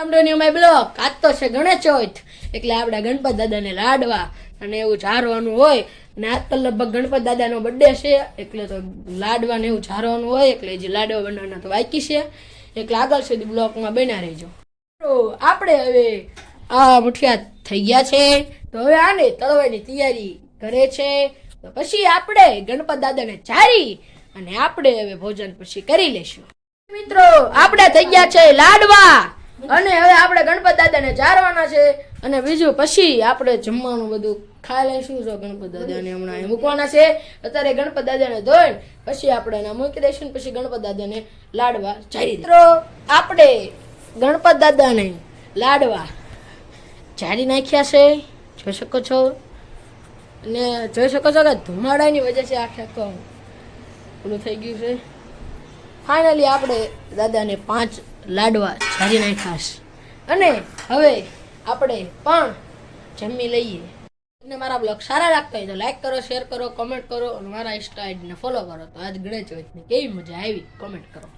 ટમટોની my block આજ તો છે ગણેશ ચોથ. એટલે આપણે ગણપત દાદાને લાડવા અને એવું ઝારવાનું હોય. અને આજ તો લગભગ ગણપત દાદાનો બર્થડે છે. એટલે તો લાડવા ને એવું ઝારવાનું હોય. એટલે જે લાડવા બનાવવાના તો વાંકી છે. એટલે આગળ સુધી બ્લોકમાં બન્યા રહેજો. તો આપણે હવે આ મુઠિયા થઈ ગયા છે. તો હવે આને તળવાની તૈયારી કરે છે. તો પછી આપણે ગણપત દાદાને ચારી અને આપણે હવે ભોજન પછી કરી લેશું. મિત્રો, આપણે થઈ ગયા છે લાડવા. અને હવે આપણે ગણપત દાદાને ચારવાના છે. અને બીજું પછી આપણે જમવાનું બધું ખાઈ લઈશું. જો ગણપત દાદાને હમણાં મૂકવાના છે. અત્યારે ગણપત દાદાને ધોઈને પછી આપણે એના મૂકી દઈશું ને પછી ગણપત દાદાને લાડવા ચારી મિત્રો, આપણે ગણપત દાદાને લાડવા ચારી નાખ્યા છે. જોઈ શકો છો? અને જોઈ શકો છો કે ધુમાડાની વજહ છે આખે આખો. ઓલું થઈ ગયું છે. ફાઇનલી આપણે દાદાને પાંચ લાડવા ચારી નાખ્યા અને હવે આપણે પણ જમી લઈએ. તમને મારા બ્લોગ સારા લાગતા હોય તો લાઈક કરો શેર કરો કોમેન્ટ કરો અને મારા ઇન્સ્ટા આઈડીને ફોલો કરો. તો આજ ગણેશ ચોથની કેવી મજા આવી? કોમેન્ટ કરો.